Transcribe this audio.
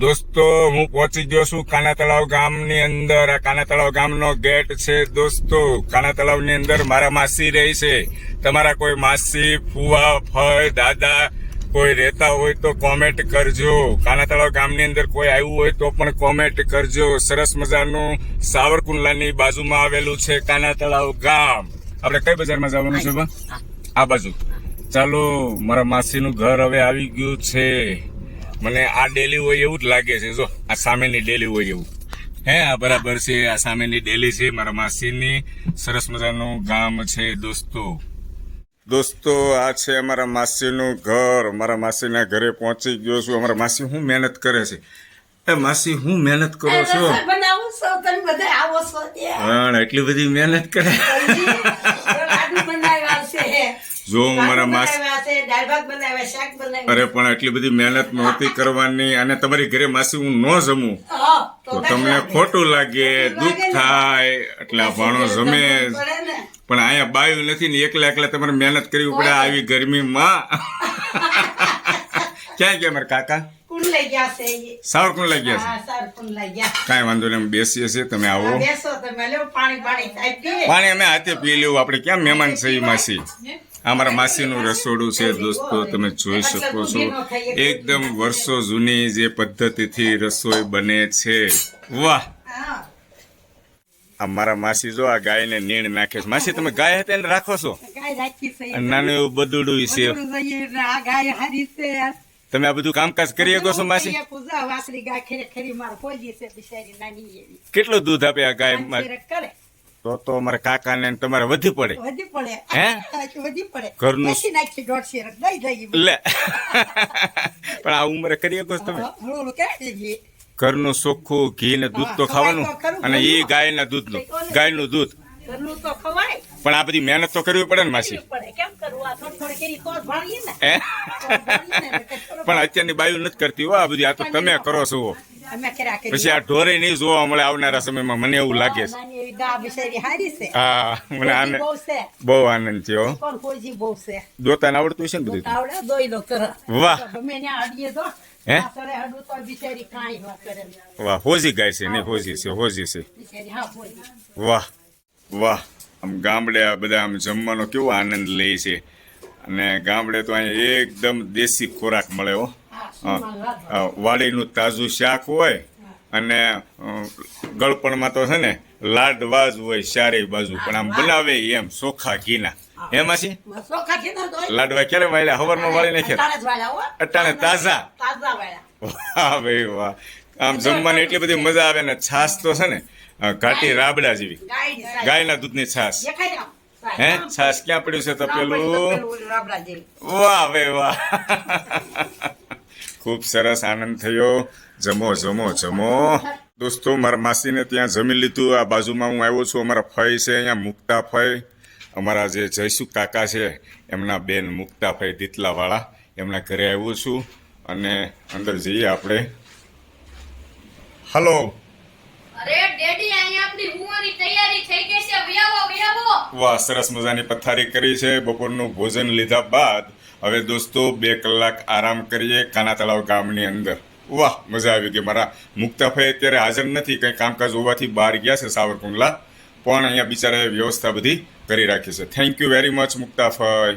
દોસ્તો હું પહોંચી ગયો છું કાના તળાવ ગામની અંદર. આ કાના તળાવ ગામનો ગેટ છે દોસ્તો. કાના તળાવની અંદર મારા માસી રહી છે. તમારા કોઈ માસી ફુવા ફય દાદા કોઈ રહેતા હોય તો કોમેન્ટ કરજો. કાના તળાવ ગામની અંદર કોઈ આવ્યું હોય તો પણ કોમેન્ટ કરજો. સરસ મજાનું સાવરકુંડલાની બાજુમાં આવેલું છે કાના તળાવ ગામ. આપણે કઈ બજારમાં જવાનું છે આ બાજુ. ચાલો મારા માસીનું ઘર હવે આવી ગયું છે. મને આ ડેલી હોય એવું જ લાગે છે. જો આ સામેની ડેલી હોય એવું. હે આ બરાબર છે આ સામેની ડેલી છે. મારા માસીની સરસ મજાનું ગામ છે દોસ્તો. દોસ્તો આ છે અમારા માસીનું ઘર. મારા માસીના ઘરે પહોંચી ગયો છું. અમારા માસી હું મહેનત કરે છે? એ માસી હું મહેનત કરો છો? એટલી બધી મહેનત કરે હજી લાડુ બનાવ્યા છે જો હું મારા માસી અરે પણ એટલી બધી મહેનત નહોતી કરવાની અને તમારી ઘરે માસી હું ન જમું. તો તમને ખોટું લાગે દુઃખ થાય એટલે આ ભાણો જમે. પણ અહીંયા બાયું નથી ને એકલા એકલા તમારે મહેનત કરવી પડે આવી ગરમીમાં. ક્યાં ગયા મારા કાકા. સાવરકુંડ લઈ ગયા છે કાંઈ વાંધો નહીં બેસીએ છીએ તમે આવો. પાણી અમે હાથે પી લેવું આપણે ક્યાં મહેમાન છે માસી? આ મારા માસીનું રસોડું છે દોસ્તો તમે જોઈ શકો છો. એકદમ વર્ષો જૂની જે પદ્ધતિથી રસોઈ બને છે. વાહ! મારા માસી જો આ ગાયને નીણ નાખે છે. માસી તમે ગાય હતા એને રાખો છો? નાનું એવું બદુડું છે. તમે આ બધું કામકાજ કરી શકો છો માસી. કેટલું દૂધ આપે આ ગાય. તો તો અમારા કાકા ને તમારે વધી પડે. વધી પડે. હે? વધી પડે. ઘરનું- નાખી દોઢ શેરક દઈ જઈ લે. પણ આ ઉંમરે કરી શકો છો તમે. ઘરનું ચોખ્ખું ઘી ને દૂધ તો ખાવાનું. અને એ દૂધનું. ગાયનું દૂધ. ગાયનું દૂધ પણ આ બધી મહેનત તો કરવી પડે ને માસી. ને. ને. પણ અત્યારની બાયું નથી કરતી હો આ બધી. આ તો તમે કરો છો. પછી આ ઢોરે નહીં જોવા મળે આવનારા સમયમાં. મને એવું લાગે છે. હા મને આનંદ બહુ આનંદ થયો દોતાને આવડતું છે ને બધું? વાહ. હે? વાહ હોજી ગાય છે નહીં હોજી છે હોજી છે. વાહ વાહ. આમ ગામડે આ બધા આમ જમવાનો કેવો આનંદ લે છે. અને ગામડે તો અહીંયા એકદમ દેશી ખોરાક મળે હો. વાડીનું તાજું શાક હોય અને ગળપણમાં તો છે ને લાડવાજ હોય ચારેય બાજુ. પણ આમ બનાવે એમ ચોખા ઘીના. ન ધોઈ. લાડવા ક્યારે વાળ્યા? હવારમાં વાળી નાખ્યા અટાણે હો. તાજા. વાહ ભાઈ વાહ. આમ જમવાની એટલી બધી મજા આવે ને છાસ તો છે ને ઘાટી રાબડા જેવી. ગાયના દૂધની છાસ હે? છાસ ક્યાં પડ્યું છે તો આમ પછી તો પેલું? પેલું રાબડા જેવી. વાહ ભાઈ વાહ. ખૂબ સરસ આનંદ થયો. જમો જમો જમો. દોસ્તો મારા માસીને ત્યાં જમી લીધું. આ બાજુમાં હું આવ્યો છું. અમારા ફઈ છે અહીંયા મુક્તા ફઈ. અમારા જે જયસુ કાકા છે એમના બેન મુક્તા ફઈ દીતલાવાળા. એમના ઘરે આવ્યો છું. અને અંદર જઈએ આપણે. હલો. વાહ સરસ મજાની પથારી કરી છે. બપોરનું ભોજન લીધા બાદ હવે દોસ્તો, બે કલાક આરામ કરીએ કાના તળાવ ગામની અંદર. વાહ, મજા આવી ગઈ મારા. મુક્તાભાઈ અત્યારે હાજર નથી, કંઈ કામકાજ હોવાથી બહાર ગયા છે સાવરકુંડલા. પણ અહીંયા બિચારાએ વ્યવસ્થા બધી કરી રાખી છે. Thank you very much મુક્તાભાઈ.